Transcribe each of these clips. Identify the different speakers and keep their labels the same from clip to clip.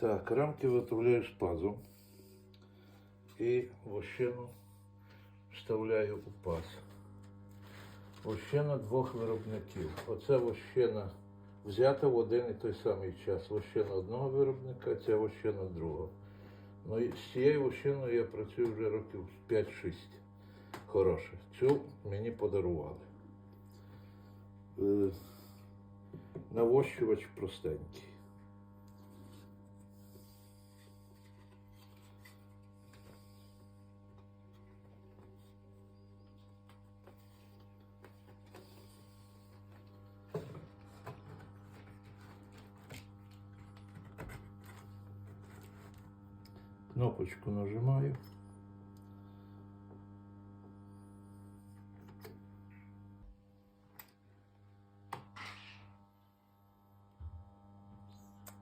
Speaker 1: Так, рамки виготовляю з пазом. І вощину вставляю у паз. Вощина двох виробників. Оце вощина взята в один і той самий час. Вощина одного виробника, ця вощина другого. Ну і з цією вощиною я працюю вже років 5-6 хороших. Цю мені подарували. Е, Навощувач простенький. Кнопочку нажимаю.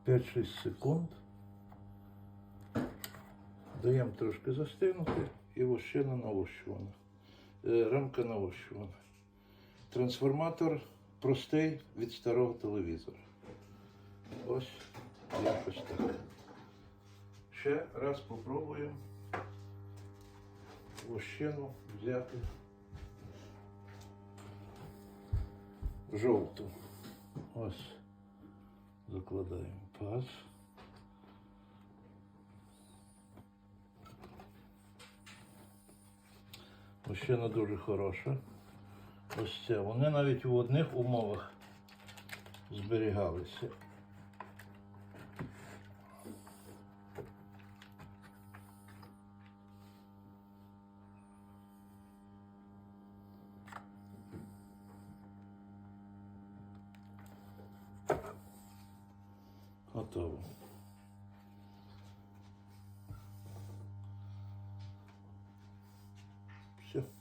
Speaker 1: П'ять-шість секунд. Даємо трошки застигнути і вощина навощувана. Е, Рамка навощувана. Трансформатор простий від старого телевізора. Ось якось так. Ще раз попробуємо вощину взяти жовту. Ось закладаємо паз. Вощина дуже хороша. Ось це. Вони навіть у одних умовах зберігалися. Готово. Все.